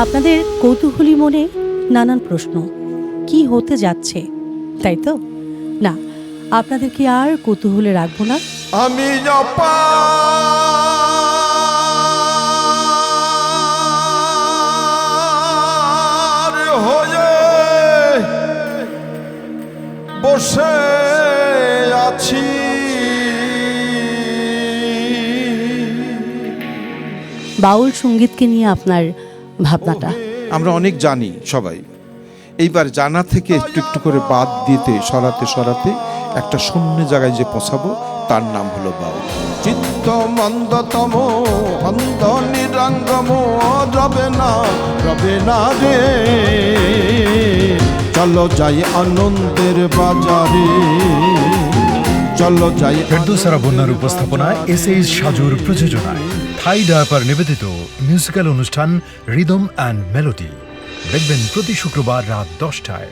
আপনাদের কৌতূহলী মনে নানান প্রশ্ন। কি হতে যাচ্ছে? তাই তো? না আপনাদেরকে আর কৌতূহলে রাখব না? আমি বসে আছি। বাউল সঙ্গীতকে নিয়ে আপনার ভাবনাটা। আমরা অনেক জানি সবাই। এইবার জানা থেকে একটু একটু করে বাদ দিতে সরাতে সরাতে একটা শূন্য জায়গায় যে পৌঁছাবো তার নাম হলো বাউল। চিত্ত মন্দতম অন্ধ নিরঙ্গম রবে না রবে না রে চলো যাই আনন্দের বাজারে। চলো যাই ফেরদৌসারা বন্যার উপস্থাপনায় এস এইচ সাজুর প্রযোজনায়। থাই ডায়াপার নিবেদিত মিউজিক্যাল অনুষ্ঠান রিদম অ্যান্ড মেলোডি। দেখবেন প্রতি শুক্রবার রাত দশটায়।